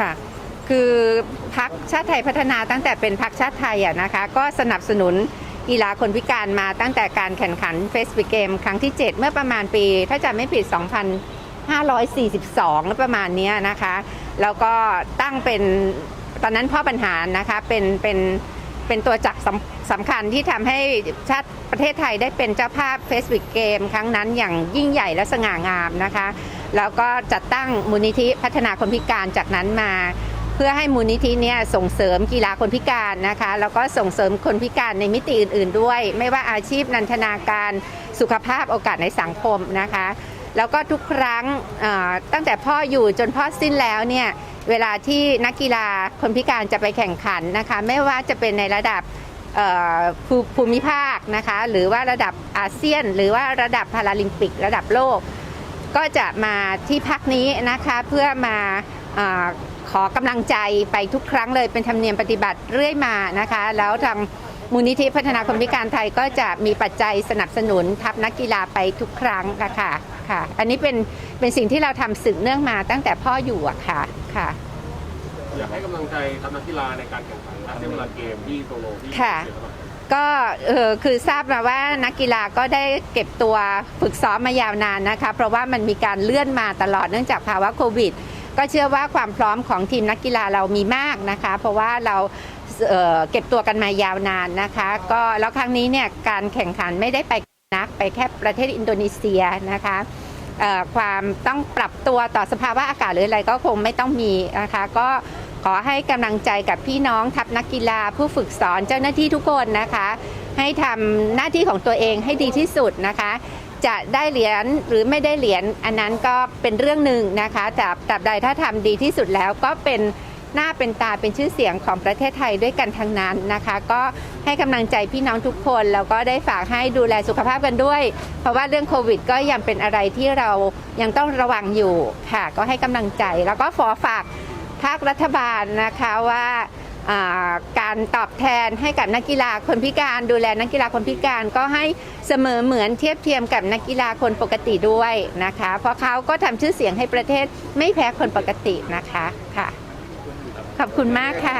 ค่ะ คือพักชาติไทยพัฒนาตั้งแต่เป็นพักชาติไทยอะนะคะ ก็สนับสนุนกีฬาคนพิการมาตั้งแต่การแข่งขันเฟสบิเกมครั้งที่ 7 เมื่อประมาณปี ถ้าจำไม่ผิด 2,542 แล้วประมาณเนี้ยนะคะ แล้วก็ตั้งเป็นตอนนั้นพ่อปัญหานะคะเป็นเป็นเป็นตัวจักรสำสำคัญที่ทำให้ชาติประเทศไทยได้เป็นเจ้าภาพเฟสบิเกมครั้งนั้นอย่างยิ่งใหญ่และสง่างามนะคะ แล้วก็จัดตั้งมูลนิธิพัฒนาคนพิการจากนั้นมา เพื่อให้มูลนิธิเนี่ยส่งเสริมกีฬาคนพิการนะคะ แล้วก็ส่งเสริมคนพิการในมิติอื่น ๆ ด้วย ไม่ว่าอาชีพนันทนาการสุขภาพโอกาสในสังคมนะคะ แล้วก็ทุกครั้งตั้งแต่พ่ออยู่จนพ่อสิ้นแล้วเนี่ยเวลาที่นักกีฬาคนพิการจะไปแข่งขันนะคะ ไม่ว่าจะเป็นในระดับภูมิภาคนะคะ หรือว่าระดับอาเซียน หรือว่าระดับพาราลิมปิก ระดับโลก ก็จะมาที่พักนี้นะคะเพื่อมาอาขอกำลังใจไปทุกครั้งเลยเป็นธรรมเนียมปฏิบัติเรื่อยมานะคะ แล้วทางมูลนิธิพัฒนาคนพิการไทยก็จะมีปัจจัยสนับสนุนทัพนักกีฬาไปทุกครั้งนะคะค่ะ อันนี้เป็นเป็นสิ่งที่เราทำสืบเนื่องมาตั้งแต่พ่ออยู่อะค่ะค่ะ อยากให้กำลังใจทัพนักกีฬาในการแข่งขันอาเซียนพาราเกมที่โตโลที่ค่ะเสียสละ ก็เออคือทราบมาว่านักกีฬาก็ได้เก็บตัวฝึกซ้อมมายาวนานนะคะ เพราะว่ามันมีการเลื่อนมาตลอดเนื่องจากภาวะโควิด ก็เชื่อว่าความพร้อมของทีมนักกีฬาเรามีมากนะคะ เพราะว่าเราเเก็บตัวกันมายาวนานนะคะ ก็แล้วครั้งนี้เนี่ยการแข่งขันไม่ได้ไปนักไปแค่ประเทศอินโดนีเซียนะคะความต้องปรับตัวต่อสภาวะอากาศหรืออะไรก็คงไม่ต้องมีนะคะ ก็ ขอให้กำลังใจกับพี่น้องทัพนักกีฬาผู้ฝึกสอนเจ้าหน้าที่ทุกคนนะคะ ให้ทำหน้าที่ของตัวเองให้ดีที่สุดนะคะ จะได้เหรียญหรือไม่ได้เหรียญอันนั้นก็เป็นเรื่องหนึ่งนะคะแต่ตราบใดถ้าทำดีที่สุดแล้วก็เป็นหน้าเป็นตาเป็นชื่อเสียงของประเทศไทยด้วยกันทั้งนั้นนะคะ ก็ให้กำลังใจพี่น้องทุกคน แล้วก็ได้ฝากให้ดูแลสุขภาพกันด้วย เพราะว่าเรื่องโควิด ก็ยังเป็นอะไรที่เรายังต้องระวังอยู่ค่ะ ก็ให้กำลังใจแล้วก็ขอฝาก ภาครัฐบาลนะคะว่าการตอบแทนให้กับนักกีฬาคนพิการ ดูแลนักกีฬาคนพิการก็ให้เสมอเหมือนเทียบเทียมกับนักกีฬาคนปกติด้วยนะคะ เพราะเขาก็ทำชื่อเสียงให้ประเทศไม่แพ้คนปกตินะคะค่ะ ขอบคุณมากค่ะ